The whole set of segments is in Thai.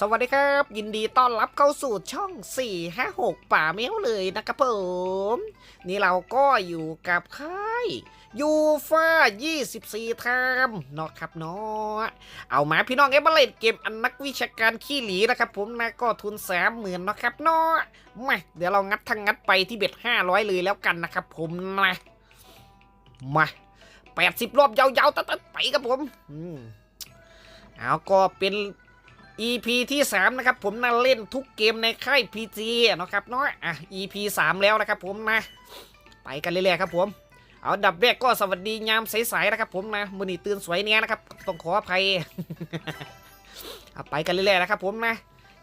สวัสดีครับ ยินดีต้อนรับเข้าสู่ช่อง 456 ป่าเมียวเลยนะครับผม นี่เราก็อยู่กับค่ายยูฟ่า24ไทม์เนาะครับเนาะเอามาพี่น้องเอเบเลตเกมอันนักวิชาการขี้หลีนะครับผมนะก็ทุนแสนหมื่นเนาะครับเนาะมาเดี๋ยวเรางัดทั้งงัดไปที่เบ็ด500 เลยแล้วกันนะครับผมนะมา80 รอบยาวๆตัดๆไปครับผม อืมเอาก็เป็น EP ที่ 3 นะครับผมนะเล่นทุกเกมในค่าย PG นะครับเนาะอะ EP 3 แล้วนะครับผมนะ ไปกันเรื่อยๆครับผม เอาดับแรกก็สวัสดียามสายๆนะครับผมนะมือนี่ตื่นสวยเนี้ยนะครับ ต้องขออภัยเอาไปกันเรื่อยๆนะครับผมนะ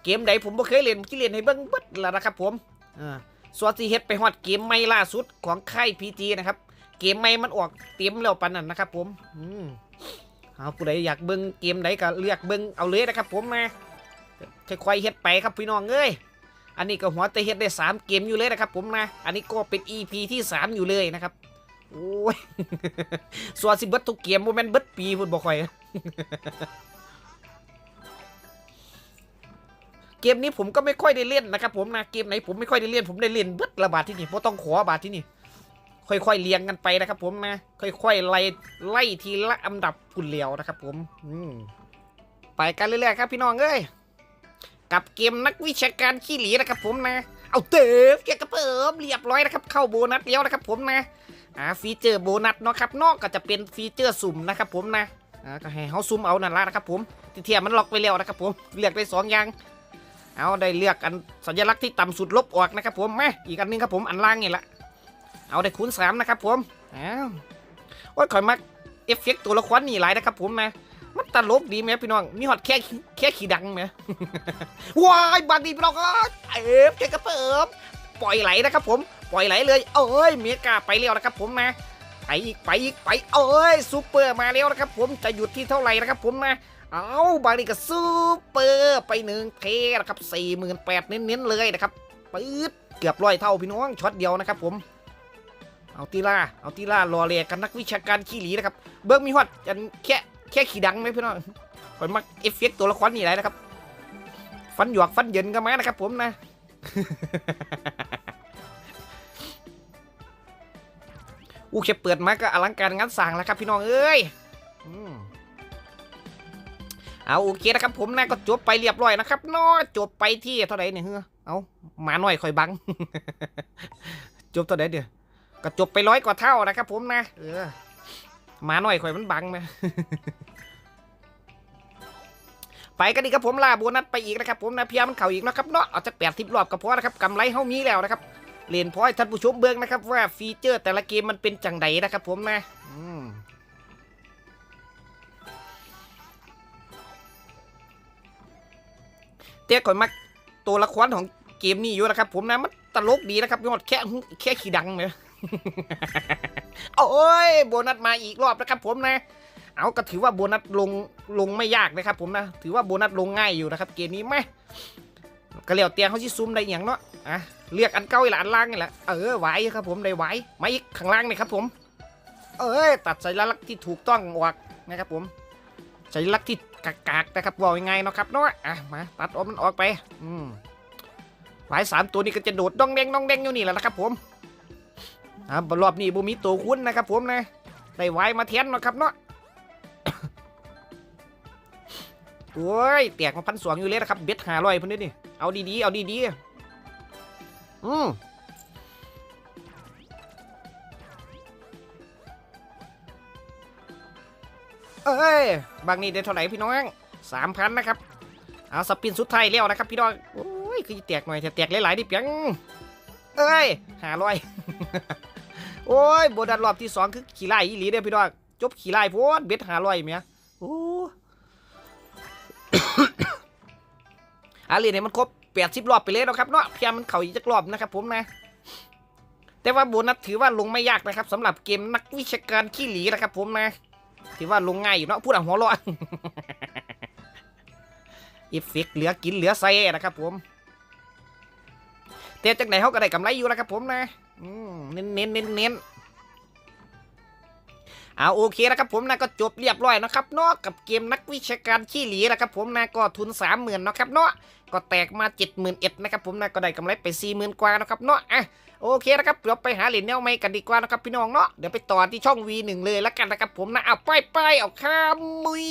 เกมใดผมบ่เคยเล่นที่เล่นให้เบิ้งเบิดแล้วนะครับผมอ่าส่วนที่เฮ็ดไปฮอดเกมใหม่ล่าสุดของค่าย PG นะครับ เกมใหม่มันออกเต็มแล้วปานนั้นนะครับผมอืม เอาผู้ใดอยากเบิ้งเกมใดก็เลือกเบิ้งเอาเลยนะครับผมนะค่อยๆเฮ็ดไปครับพี่น้องเอ้ยอันนี้ก็หัวแต่เฮ็ดได้ 3 เกมอยู่เลยนะครับผมนะ อันนี้ก็เป็น EP ที่ 3 อยู่เลยนะครับ โอ้ยส่วนสิเบิดทุกเกมโมเมนเบิดปีพุ่นบ่ค่อย เกมนี้ผมก็ไม่ค่อยได้เล่นนะครับผมนะ เกมไหนผมไม่ค่อยได้เล่นผมได้เล่นเบิดละบาทที่นี่เพราะต้องขอบาทที่นี่ ค่อยๆเรียงกันไปนะครับ ผมนะ ค่อยๆไล่ไล่ทีละอันดับกุนเหลียวนะครับ ผมอืมไปกันเรื่อยๆครับพี่น้องเอ้ยกับเกมนักวิชาการขี้หลีนะครับ ผมนะ เอาเติมเกียกระเปิมเรียบร้อยนะครับ เข้าโบนัสแล้วนะครับ ผมนะอ่าฟีเจอร์โบนัสเนาะครับนอกก็จะเป็นฟีเจอร์สุ่มนะครับ ผมนะอ่าก็ให้เขาซุ่มเอานั่นละนะครับ ผมทีเทียมันล็อกไว้แล้วนะครับ ผมเลือกได้สองอย่างเอาได้เลือกอันสัญลักษณ์ที่ต่ำสุดลบออกนะครับ ผมมาอีกอันนึงครับผมอันล่างนี่แหละ เอาได้คูณสามนะครับผมอ้าวโอ้ยข่อยมักเอฟเฟกต์ตัวละครนี่หลายนะครับผมนะมันตลกดีไหมพี่น้อง มีฮอตแค่แค่ขี่ดังไหมว้ายบางทีพี่น้องก็เอฟแค่กระเปิมปล่อยไหลนะครับผม ปล่อยไหลเลย เอ้ยเมกาไปแล้วนะครับผมนะไปอีกไปอีกไปเอ้ยซูเปอร์มาแล้วนะครับผมจะหยุดที่เท่าไหร่นะครับผมนะเอาบางทีก็ซูเปอร์ไปหนึ่งเทนะครับสี่หมื่นแปดเน้นๆเลยนะครับปื๊ดเกือบร้อยเท่าพี่น้องช็อตเดียวนะครับผม เอาตีล่าเอาตีล่ารอเรียกันนักวิชาการขี้หลีนะครับ เบิ้งมีฮอตอันแค่แค่ขี่ดังไหมพี่น้องผมมักเอฟเฟกต์ตัวละครนี่แหละนะครับ ฟันหยวกฟันเย็นกันมานะครับ ผมนะอู้แค่เปิดมาก็อลังการงานสร้างแล้วครับพี่น้องเอ้ยอเอาโอเคนะครับผมนะก็จบไปเรียบร้อยนะครับเนาะจบไปที่เท่าไหร่เนี่ยเฮ้อเอาหมาหน่อยคอยบัง จบเท่าไหร่เดี๋ยว ก็จบไปร้อยกว่าเท่านะครับผมนะ เออหมาหน่อยข่อยมันบังไหมไปกันดีครับผมลาโบนัสไปอีกนะครับผมนะเพียมันเข่าอีกนะครับเนาะเอาจากแปดสิบรอบก็พอนะครับกำไรเฮามีแล้วนะครับเรียนพอให้ท่านผู้ชมเบิ่งนะครับว่าฟีเจอร์แต่ละเกมมันเป็นจังไดนะครับผมนะเตี้ยข่อยมักตัวละครของเกมนี้อยู่นะครับผมนะมัน ตลกดีนะครับยอดแค่แค่ขี้ดังเลยโอ้ยโบนัสมาอีกรอบนะครับผมนะ เอาก็ถือว่าโบนัสลงลงไม่ยากนะครับผมนะ ถือว่าโบนัสลงง่ายอยู่นะครับ เกมนี้ไหมก็เหลียวเตียงเขาที่ซูมได้อย่างเนาะอะเรียกอันเก้าอีหละอันล่างนี่แหละเออไหวครับผมได้ไหวมาอีกข้างล่างนี่ครับผม เอ้ยตัดสัญลักที่ถูกต้องออกนะครับผมสัญลักที่กากๆนะครับว่ายังไงเนาะครับเนาะอะมาตัดออกมันออกไป อืม ไหวสามตัวนี้ก็จะโดดดองแดงดองแดงอยู่นี่แหละนะครับผมอ่ารอบนี้บูมีตัวคุ้นนะครับผมนะได้ไว้มาเทียนเนาะครับเนาะโอ้ยแตกมาพันสองอยู่เลยนะครับเบ็ดหาลอยพิ่นเด้นี่เอาดีๆเอาดีๆอืมเอ้ยบางนี้ได้เท่าไหร่พี่น้องสามพันนะครับเอาสปินสุดท้ายแล้วนะครับพี่น้อง คือจะแตกหน่อยแต่แตกหลายๆดิเปียงเอ้ยหาลอย โอ้ยโบดันรอบที่สองคือขี่ไล่อีหลีเด้อพี่น้องจบขี่ไล่โพดเบ็ดหาลอยเมียโอ้อาเรียนเนี่ยมันครบแปดสิบรอบไปเลยนะครับเนาะเพียงมันเข่าอีกจักรอบนะครับ ผมนะ แต่ว่าโบนัสถือว่าลงไม่ยากนะครับสำหรับเกมนักวิชาการขี้หลีนะครับ ผมนะ ถือว่าลงง่ายอยู่เนาะพูดอะหัวเร้อนเอฟเฟกเหลือกินเหลือใส่นะครับ ผม แต่จากไหนเขาก็ได้กำไรอยู่นะครับผมนะเน้นเน้นเน้นเน้นเอาโอเคนะครับผมนะก็จบเรียบร้อยนะครับเนาะกับเกมนักวิชาการขี้หลีนะครับผมนะก็ทุน 30,000เนาะครับเนาะก็แตกมา70,000เอ็ดนะครับผมนะก็ได้กำไรไป 40,000 กว่านะครับเนาะอะโอเคนะครับเดี๋ยวไปหาเหรียญแนวใหม่กันดีกว่านะครับพี่น้องเนาะเดี๋ยวไปต่อที่ช่อง V1 เลยแล้วกันนะครับผมนะเอาไปไปเอาข้ามมุย